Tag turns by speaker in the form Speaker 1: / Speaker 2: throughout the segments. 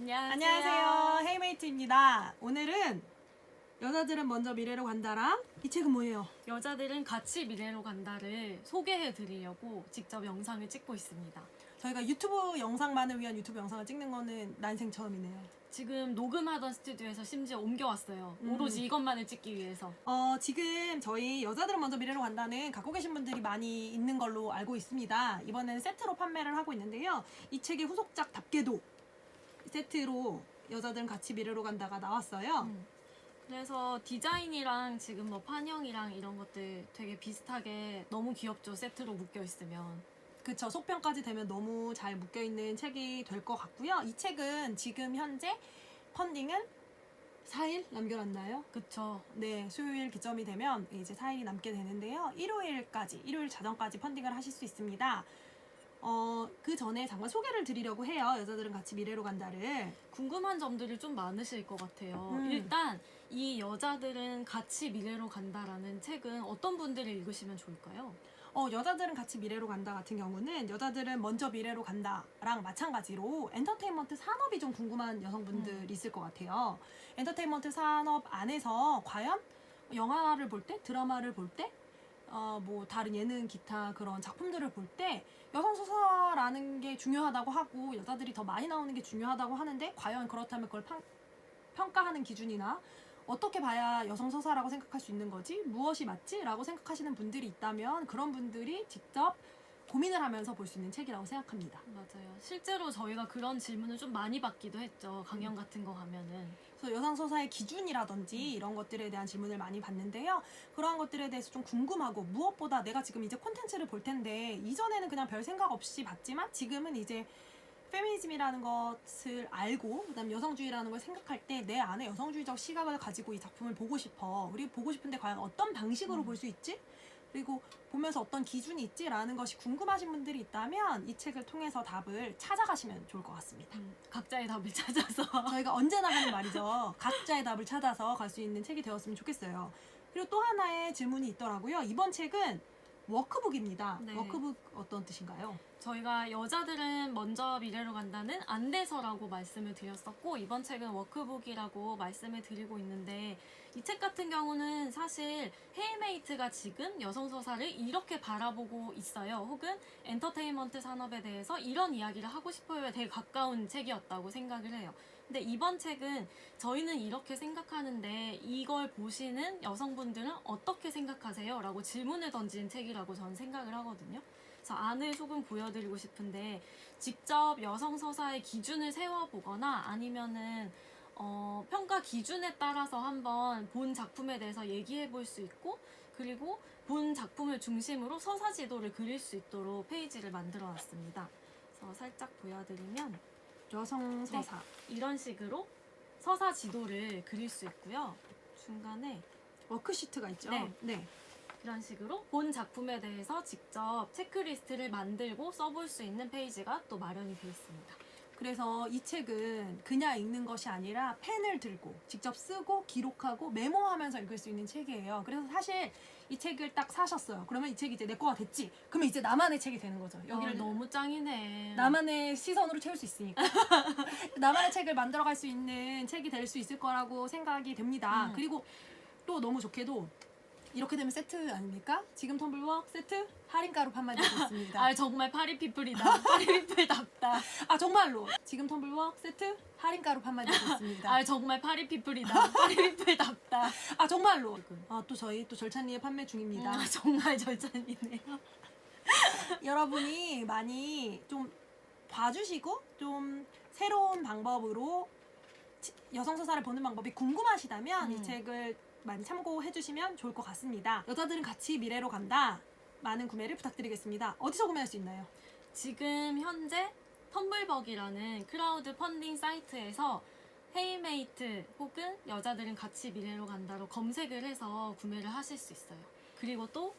Speaker 1: 안녕하세요.
Speaker 2: 안녕하세요. 헤이메이트입니다. 오늘은 여자들은 먼저 미래로 간다랑 이 책은 뭐예요?
Speaker 1: 여자들은 같이 미래로 간다를 소개해 드리려고 직접 영상을 찍고 있습니다.
Speaker 2: 저희가 유튜브 영상만을 위한 유튜브 영상을 찍는 거는 난생 처음이네요.
Speaker 1: 지금 녹음하던 스튜디오에서 심지어 옮겨왔어요.
Speaker 2: 음.
Speaker 1: 오로지 이것만을 찍기 위해서.
Speaker 2: 어, 지금 저희 여자들은 먼저 미래로 간다는 갖고 계신 분들이 많이 있는 걸로 알고 있습니다. 이번에는 세트로 판매를 하고 있는데요. 이 책의 후속작 답게도 세트로 여자들은 같이 미래로 간다가 나왔어요.
Speaker 1: 음. 그래서 디자인이랑 지금 뭐 판형이랑 이런 것들 되게 비슷하게 너무 귀엽죠. 세트로 묶여 있으면.
Speaker 2: 그쵸. 속편까지 되면 너무 잘 묶여 있는 책이 될 것 같고요. 이 책은 지금 현재 펀딩은 4일 남겨놨나요?
Speaker 1: 그쵸.
Speaker 2: 네, 수요일 기점이 되면 이제 4일이 남게 되는데요. 일요일까지, 일요일 자정까지 펀딩을 하실 수 있습니다. 어, 그 전에 잠깐 소개를 드리려고 해요. 여자들은 같이 미래로 간다를.
Speaker 1: 궁금한 점들이 좀 많으실 것 같아요.
Speaker 2: 음.
Speaker 1: 일단 이 여자들은 같이 미래로 간다라는 책은 어떤 분들이 읽으시면 좋을까요?
Speaker 2: 어, 여자들은 같이 미래로 간다 같은 경우는 여자들은 먼저 미래로 간다랑 마찬가지로 엔터테인먼트 산업이 좀 궁금한 여성분들
Speaker 1: 음.
Speaker 2: 있을 것 같아요. 엔터테인먼트 산업 안에서 과연 영화를 볼 때, 드라마를 볼 때, 어, 뭐 다른 예능, 기타 그런 작품들을 볼 때 여성 소설라는 게 중요하다고 하고 여자들이 더 많이 나오는 게 중요하다고 하는데 과연 그렇다면 그걸 판- 평가하는 기준이나 어떻게 봐야 여성 서사라고 생각할 수 있는 거지? 무엇이 맞지? 라고 생각하시는 분들이 있다면 그런 분들이 직접 고민을 하면서 볼 수 있는 책이라고 생각합니다.
Speaker 1: 맞아요. 실제로 저희가 그런 질문을 좀 많이 받기도 했죠. 강연 같은 거 가면은.
Speaker 2: 그래서 여성 서사의 기준이라든지 이런 것들에 대한 질문을 많이 받는데요. 그러한 것들에 대해서 좀 궁금하고 무엇보다 내가 지금 이제 콘텐츠를 볼 텐데 이전에는 그냥 별 생각 없이 봤지만 지금은 이제 페미니즘이라는 것을 알고 그다음 여성주의라는 걸 생각할 때 내 안에 여성주의적 시각을 가지고 이 작품을 보고 싶어. 그리고 보고 싶은데 과연 어떤 방식으로
Speaker 1: 음.
Speaker 2: 볼수 있지? 그리고 보면서 어떤 기준이 있지라는 것이 궁금하신 분들이 있다면 이 책을 통해서 답을 찾아가시면 좋을 것 같습니다.
Speaker 1: 음, 각자의 답을 찾아서.
Speaker 2: 저희가 언제나 하는 말이죠. 각자의 답을 찾아서 갈 수 있는 책이 되었으면 좋겠어요. 그리고 또 하나의 질문이 있더라고요. 이번 책은 워크북입니다.
Speaker 1: 네.
Speaker 2: 워크북 어떤 뜻인가요?
Speaker 1: 저희가 여자들은 먼저 미래로 간다는 안대서라고 말씀을 드렸었고 이번 책은 워크북이라고 말씀을 드리고 있는데 이 책 같은 경우는 사실 헤이메이트가 지금 여성 서사를 이렇게 바라보고 있어요. 혹은 엔터테인먼트 산업에 대해서 이런 이야기를 하고 싶어요에 되게 가까운 책이었다고 생각을 해요. 근데 이번 책은 저희는 이렇게 생각하는데 이걸 보시는 여성분들은 어떻게 생각하세요? 라고 질문을 던진 책이라고 저는 생각을 하거든요. 그래서 안을 조금 보여드리고 싶은데 직접 여성 서사의 기준을 세워보거나 아니면은 어, 평가 기준에 따라서 한번 본 작품에 대해서 얘기해 볼 수 있고 그리고 본 작품을 중심으로 서사 지도를 그릴 수 있도록 페이지를 만들어 놨습니다. 그래서 살짝 보여드리면
Speaker 2: 여성 서사.
Speaker 1: 이런 식으로 서사 지도를 그릴 수 있고요. 중간에
Speaker 2: 워크시트가 있죠?
Speaker 1: 네.
Speaker 2: 네.
Speaker 1: 이런 식으로 본 작품에 대해서 직접 체크리스트를 만들고 써볼 수 있는 페이지가 또 마련이 되어 있습니다.
Speaker 2: 그래서 이 책은 그냥 읽는 것이 아니라 펜을 들고 직접 쓰고 기록하고 메모하면서 읽을 수 있는 책이에요. 그래서 사실 이 책을 딱 사셨어요. 그러면 이 책이 이제 내 거가 됐지. 그러면 이제 나만의 책이 되는 거죠. 여기를
Speaker 1: 여기를 너무 짱이네.
Speaker 2: 나만의 시선으로 채울 수 있으니까 나만의 책을 만들어갈 수 있는 책이 될 수 있을 거라고 생각이 됩니다.
Speaker 1: 음.
Speaker 2: 그리고 또 너무 좋게도 이렇게 되면 세트 아닙니까? 지금 텀블벅 세트 할인가로 판매되고 있습니다.
Speaker 1: 아 정말 파리피플이다. 파리피플답다.
Speaker 2: 아 정말로 지금 텀블벅 세트 할인가로 판매되고 있습니다.
Speaker 1: 아 정말 파리피플이다. 파리피플답다.
Speaker 2: 아 정말로 아 또 저희 또 절찬리에 판매 중입니다.
Speaker 1: 아, 정말 절찬이네요.
Speaker 2: 여러분이 많이 좀 봐주시고 좀 새로운 방법으로 치- 여성 서사를 보는 방법이 궁금하시다면
Speaker 1: 음.
Speaker 2: 이 책을 많이 참고해 주시면 좋을 것 같습니다. 여자들은 같이 미래로 간다. 많은 구매를 부탁드리겠습니다. 어디서 구매할 수 있나요?
Speaker 1: 지금 현재 텀블벅이라는 크라우드 펀딩 사이트에서 헤이메이트 혹은 여자들은 같이 미래로 간다로 검색을 해서 구매를 하실 수 있어요. 그리고 또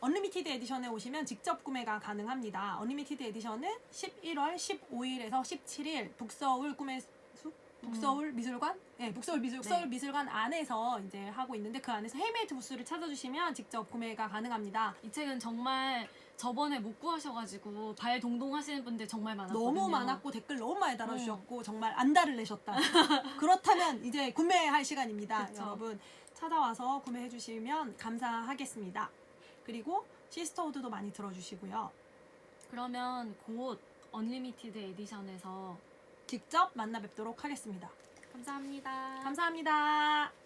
Speaker 2: 언리미티드 에디션에 오시면 직접 구매가 가능합니다. 언리미티드 에디션은 11월 15일에서 17일 북서울 숲 북서울 미술관? 네, 북서울 미술
Speaker 1: 네.
Speaker 2: 서울 미술관 안에서 이제 하고 있는데 그 안에서 헤이메이트 부스를 찾아주시면 직접 구매가 가능합니다.
Speaker 1: 이 책은 정말 저번에 못 구하셔가지고 발 동동 하시는 분들 정말 많았거든요.
Speaker 2: 너무 많았고 댓글 너무 많이 달아주셨고 정말 안달을 내셨다. 그렇다면 이제 구매할 시간입니다.
Speaker 1: 그쵸.
Speaker 2: 여러분 찾아와서 구매해 주시면 감사하겠습니다. 그리고 시스터우드도 많이 들어주시고요.
Speaker 1: 그러면 곧 언리미티드 에디션에서
Speaker 2: 직접 만나 뵙도록 하겠습니다.
Speaker 1: 감사합니다.
Speaker 2: 감사합니다.